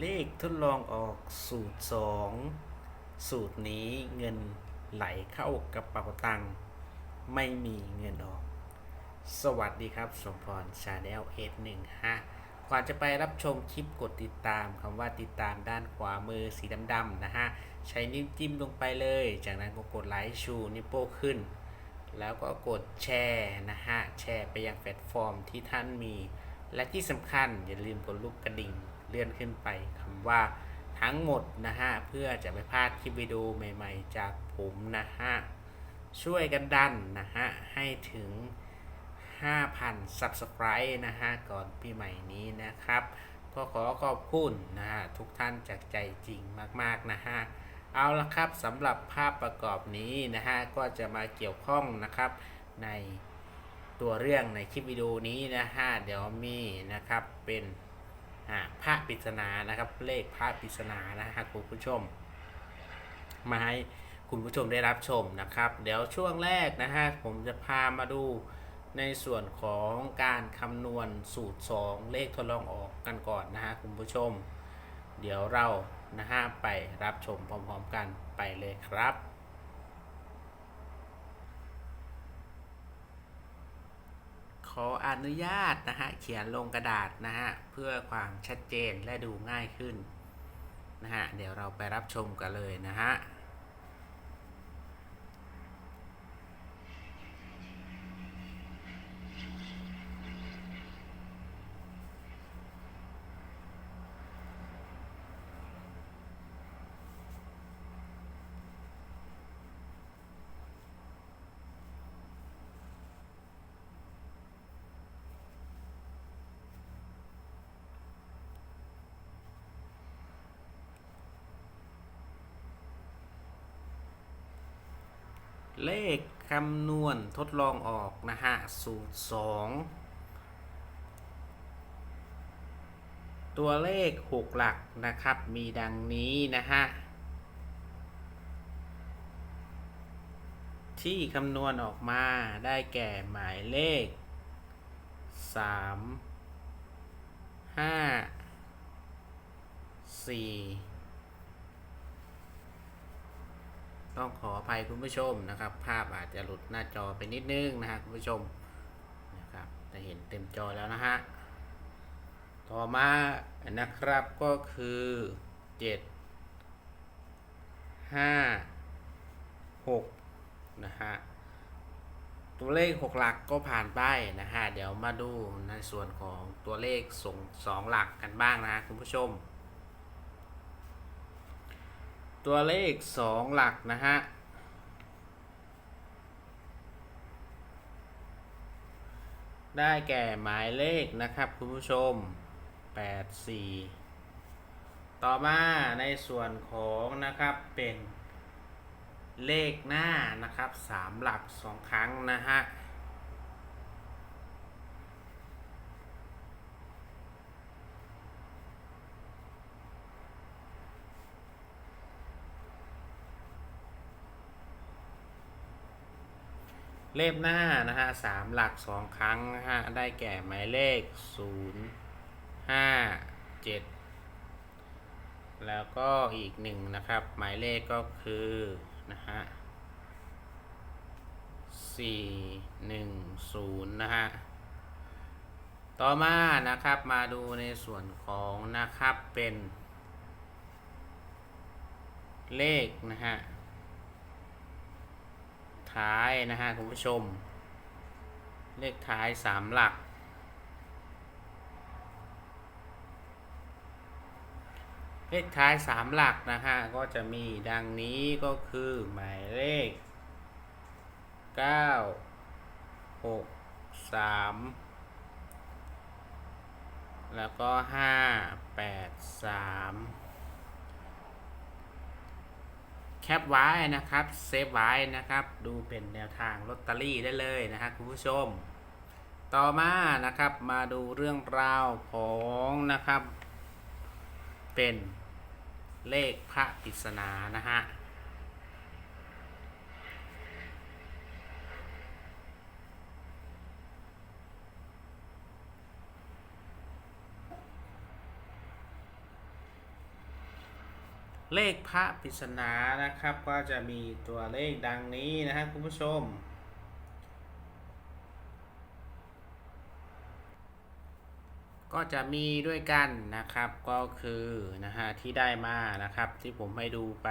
เลขทดลองออกสูตร 2 สูตรนี้เงินไหลเข้ากระเป๋าตังค์ไม่มีเงินออก สวัสดีครับ สมพรชาแนลเอหนึ่งฮะก่อนจะไปรับชมคลิปกดติดตามคำว่าติดตามด้านขวามือสีดำๆนะฮะ ใช้นิ้วจิ้มลงไปเลย จากนั้นก็กดไลค์ชูนิ้วโป้ขึ้น แล้วก็กดแชร์นะฮะ แชร์ไปยังแพลตฟอร์มที่ท่านมี และที่สำคัญอย่าลืมกดลูกกระดิ่ง เลื่อนขึ้นไปคำว่าทั้งหมดนะฮะ เพื่อจะไม่พลาดคลิปวิดีโอใหม่ๆ จากผมนะฮะ ช่วยกันดันนะฮะ ให้ถึง 5,000 Subscribe นะฮะ ก่อนปีใหม่นี้นะครับ ก็ขอขอบคุณนะฮะ ทุกท่านจากใจจริงมากๆนะฮะ เอาละครับสำหรับภาพประกอบนี้นะฮะ ก็จะมาเกี่ยวข้องนะครับในตัวเรื่องในคลิปวิดีโอนี้นะฮะ เดี๋ยวมีนะครับเป็น อ่าพระปริศนานะครับ เลขพระปริศนานะฮะคุณผู้ชม มาให้คุณผู้ชมได้รับชมนะครับ เดี๋ยวช่วงแรกนะฮะผมจะพามาดูในส่วนของการคำนวณสูตร 2 เลขทดลองออกกันก่อนนะฮะคุณผู้ชม เดี๋ยวเรานะฮะไปรับชมพร้อมๆกันไปเลยครับ ขออนุญาตนะฮะเขียนลงกระดาษนะฮะเพื่อความชัดเจนและดูง่ายขึ้นนะฮะเดี๋ยวเราไปรับชมกันเลยนะฮะ เลขคำนวณทดลองออกนะฮะสูตร 2 ตัวเลข 6 หลักนะครับ มีดังนี้นะฮะ ที่คำนวณออกมาได้แก่หมายเลข 3 5 4 ต้องขออภัยคุณผู้ชมนะครับ ภาพอาจจะหลุดหน้าจอไปนิดนึงนะฮะคุณผู้ชมนะครับแต่เห็นเต็มจอแล้วนะฮะต่อมานะครับก็คือ7 5 6นะฮะตัวเลข 6 หลักก็ผ่านไปนะฮะ เดี๋ยวมาดูในส่วนของตัวเลขส่ง2หลักกันบ้างนะฮะคุณผู้ชม ตัวเลข 2 หลักนะฮะ ได้แก่หมายเลขนะครับคุณผู้ชม 84 ต่อมาในส่วนของนะครับเป็นเลขหน้านะครับ 3 หลัก 2 ครั้งนะฮะ เลขหน้านะฮะสามหลักสองครั้งนะฮะได้แก่หมายเลขศูนย์ห้าเจ็ดแล้วก็อีกหนึ่งนะครับ หมายเลขก็คือนะฮะสี่หนึ่งศูนย์นะฮะต่อมานะครับมาดูในส่วนของนะครับเป็นเลขนะฮะ ท้ายนะฮะคุณผู้ชม เลขท้ายสามหลัก เลขท้ายสามหลักนะฮะก็จะมีดังนี้ก็คือหมายเลขเก้าหกสามแล้วก็ห้าแปดสาม แคปไว้นะครับ เซฟไว้นะครับ ดูเป็นแนวทางลอตเตอรี่ได้เลยนะครับคุณผู้ชม ต่อมานะครับมาดูเรื่องราวของนะครับ เป็นเลขพระปริศนานะฮะ เลขพระปริศนานะครับ ก็จะมีตัวเลขดังนี้นะฮะคุณผู้ชม ก็จะมีด้วยกันนะครับก็คือนะฮะที่ได้มานะครับ ที่ผมให้ดูไป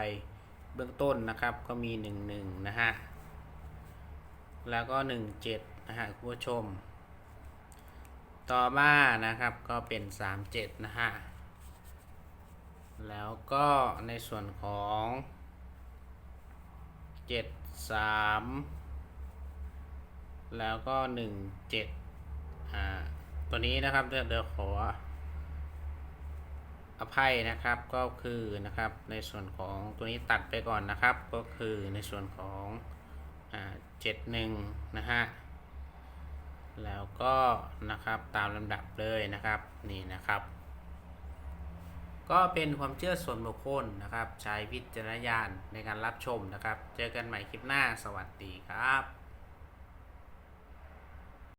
เบื้องต้นนะครับ ก็มี 1 1 นะฮะ แล้วก็ 1 7 นะฮะคุณผู้ชม ต่อมานะครับก็เป็น 3 7 นะฮะ แล้วก็ในส่วนของ7 3แล้วก็1 7อ่าตัวนี้นะครับเดี๋ยวเดี๋ยวขออภัยนะครับก็คือนะครับในส่วนของตัวนี้ตัดไปก่อนนะครับ ก็คือในส่วนของอ่าเจ็ดหนึ่งนะฮะแล้วก็นะครับตามลำดับเลยนะครับนี่นะครับ ก็เป็นความเชื่อส่วนบุคคลนะครับ ใช้วิจารณญาณในการรับชมนะครับ เจอกันใหม่คลิปหน้า สวัสดีครับ